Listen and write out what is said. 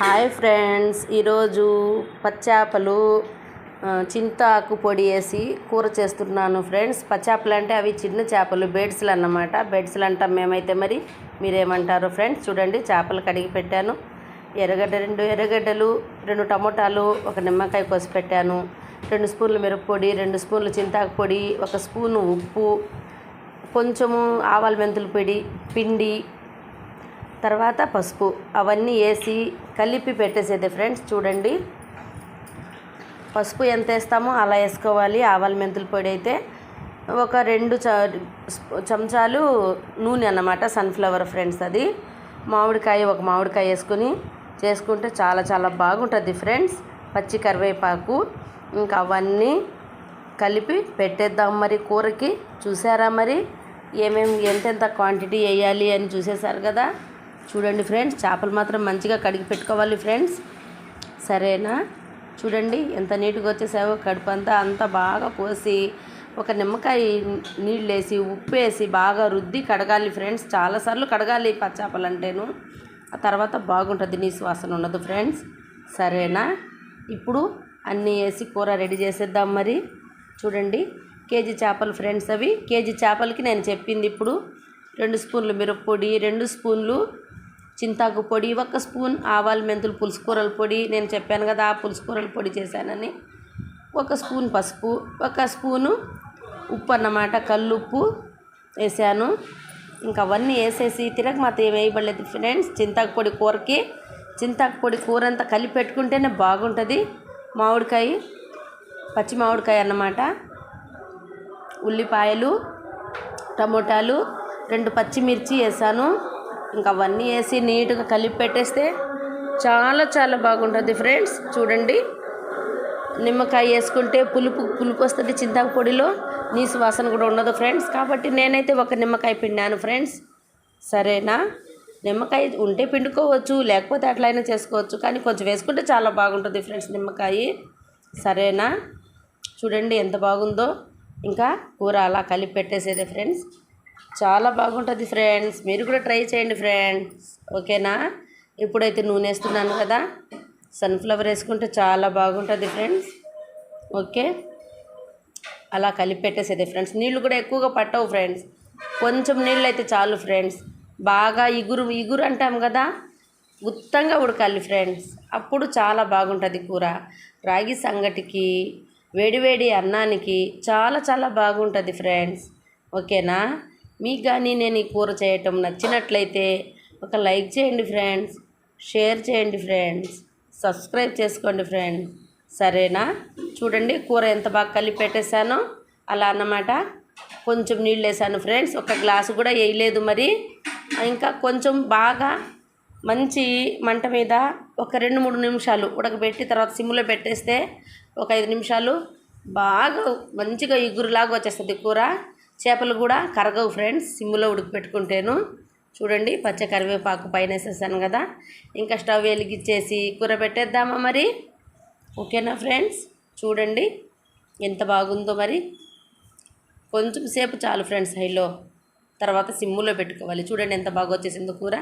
Hi friends ఈరోజు పచ్చాపలు చింతాకు పొడి వేసి కూర చేస్తున్నాను ఫ్రెండ్స్. పచ్చాపలు అంటే అవి చిన్న చేపలు బెడ్స్లు అన్నమాట. బెడ్స్లు అంటాం మేమైతే మరి. మీరేమంటారు ఫ్రెండ్స్ చూడండి చేపలు కడిగి పెట్టాను. ఎర్రగడ్డ రెండు ఎర్రగడ్డలు రెండు టమోటాలు ఒక నిమ్మకాయ కోసి పెట్టాను. రెండు స్పూన్లు మిరప్పొడి రెండు స్పూన్లు చింతాకు పొడి ఒక స్పూను ఉప్పు కొంచెము ఆవాల మెంతుల పొడి పిండి తర్వాత పసుపు. అవన్నీ వేసి కలిపి పెట్టేసేది ఫ్రెండ్స్ చూడండి. పసుపు ఎంత వేస్తామో అలా వేసుకోవాలి. ఆవాల మెంతుల పొడి అయితే ఒక రెండు చ చెంచాలు నూనె అన్నమాట సన్ఫ్లవర్ ఫ్రెండ్స్ అది. మామిడికాయ ఒక మామిడికాయ వేసుకుని చేసుకుంటే చాలా చాలా బాగుంటుంది ఫ్రెండ్స్. పచ్చి కరివేపాకు ఇంకా అవన్నీ కలిపి పెట్టేద్దాం మరి కూరకి. చూసారా మరి? ఏమేమి ఎంతెంత క్వాంటిటీ వేయాలి అని చూసేశారు కదా? చూడండి ఫ్రెండ్స్ చేపలు మాత్రం మంచిగా కడిగి పెట్టుకోవాలి ఫ్రెండ్స్. సరేనా? చూడండి ఎంత నీట్గా వచ్చేసావో కడుపు అంతా అంతా బాగా కోసి ఒక నిమ్మకాయ నీళ్ళు వేసి ఉప్పు వేసి బాగా రుద్ది కడగాలి ఫ్రెండ్స్. చాలాసార్లు కడగాలి పచ్చాపలు అంటేను. ఆ తర్వాత బాగుంటుంది నీ సువాసన ఉండదు ఫ్రెండ్స్. సరేనా? ఇప్పుడు అన్నీ వేసి కూర రెడీ చేసేద్దాం మరి. చూడండి కేజీ చేపలు ఫ్రెండ్స్ అవి. కేజీ చేపలకి నేను చెప్పింది ఇప్పుడు రెండు స్పూన్లు మిరప్పొడి రెండు స్పూన్లు చింతాకు పొడి ఒక స్పూన్ ఆవాల మెంతులు పులుసు కూరల పొడి. నేను చెప్పాను కదా ఆ పులుసు కూరల పొడి చేశానని. ఒక స్పూన్ పసుపు ఒక స్పూను ఉప్పు అన్నమాట కల్లుప్పు వేసాను. ఇంకా అవన్నీ వేసేసి తిరగమాత ఏం వేయబడలేదు ఫ్రెండ్స్. చింతాకు పొడి కూరకి చింతాకు పొడి కూర అంతా కలిపి పెట్టుకుంటేనే బాగుంటుంది. మామిడికాయ పచ్చి మామిడికాయ అన్నమాట. ఉల్లిపాయలు టమోటాలు రెండు పచ్చిమిర్చి వేసాను. ఇంకా అవన్నీ వేసి నీట్గా కలిపి పెట్టేస్తే చాలా చాలా బాగుంటుంది ఫ్రెండ్స్. చూడండి. నిమ్మకాయ వేసుకుంటే పులుపు పులుపు వస్తుంది చింతాకు పొడిలో నీసు వాసన కూడా ఉండదు ఫ్రెండ్స్. కాబట్టి నేనైతే ఒక నిమ్మకాయ పిండాను ఫ్రెండ్స్. సరేనా? నిమ్మకాయ ఉంటే పిండుకోవచ్చు లేకపోతే అట్లయినా చేసుకోవచ్చు. కానీ కొంచెం వేసుకుంటే చాలా బాగుంటుంది ఫ్రెండ్స్ నిమ్మకాయ. సరేనా? చూడండి ఎంత బాగుందో. ఇంకా కూర అలా కలిపి పెట్టేసేదే ఫ్రెండ్స్. చాలా బాగుంటుంది ఫ్రెండ్స్ మీరు కూడా ట్రై చేయండి ఫ్రెండ్స్ ఓకేనా? ఇప్పుడైతే నూనె వేస్తున్నాను కదా. సన్ఫ్లవర్ వేసుకుంటే చాలా బాగుంటుంది ఫ్రెండ్స్ ఓకే? అలా కలిపి పెట్టేసేది ఫ్రెండ్స్ నీళ్ళు కూడా ఎక్కువగా పట్టవు ఫ్రెండ్స్ కొంచెం నీళ్ళు అయితే చాలు ఫ్రెండ్స్ బాగా ఇగురు ఇగురు అంటాం కదా. గుత్తంగా ఉడకాలి ఫ్రెండ్స్ అప్పుడు చాలా బాగుంటుంది కూర. రాగి సంగటికి వేడివేడి అన్నానికి చాలా చాలా బాగుంటుంది ఫ్రెండ్స్ ఓకేనా? మీకు కానీ నేను ఈ కూర చేయటం నచ్చినట్లయితే ఒక లైక్ చేయండి ఫ్రెండ్స్ షేర్ చేయండి ఫ్రెండ్స్ సబ్స్క్రైబ్ చేసుకోండి ఫ్రెండ్స్. సరేనా? చూడండి కూర ఎంత బాగా కలిపి పెట్టేశానో అలా అన్నమాట. కొంచెం నీళ్ళు వేసాను ఫ్రెండ్స్ ఒక గ్లాసు కూడా వేయలేదు మరి. ఇంకా కొంచెం బాగా మంచి మంట మీద ఒక రెండు మూడు నిమిషాలు ఉడకబెట్టి తర్వాత సిమ్లో పెట్టేస్తే ఒక ఐదు నిమిషాలు బాగా మంచిగా ఇగురులాగా వచ్చేస్తుంది కూర. చేపలు కూడా కరగవు ఫ్రెండ్స్ సిమ్లో ఉడికిపెట్టుకుంటేను. చూడండి పచ్చ కరివేపాకు పైన వేసేసాను కదా. ఇంకా స్టవ్ వెలిగించేసి కూర పెట్టేద్దామా మరి? ఓకేనా ఫ్రెండ్స్? చూడండి ఎంత బాగుందో మరి. కొంచెం సేపు చాలు ఫ్రెండ్స్ హైలో. తర్వాత సిమ్ములో పెట్టుకోవాలి. చూడండి ఎంత బాగా వచ్చేసిందో కూర.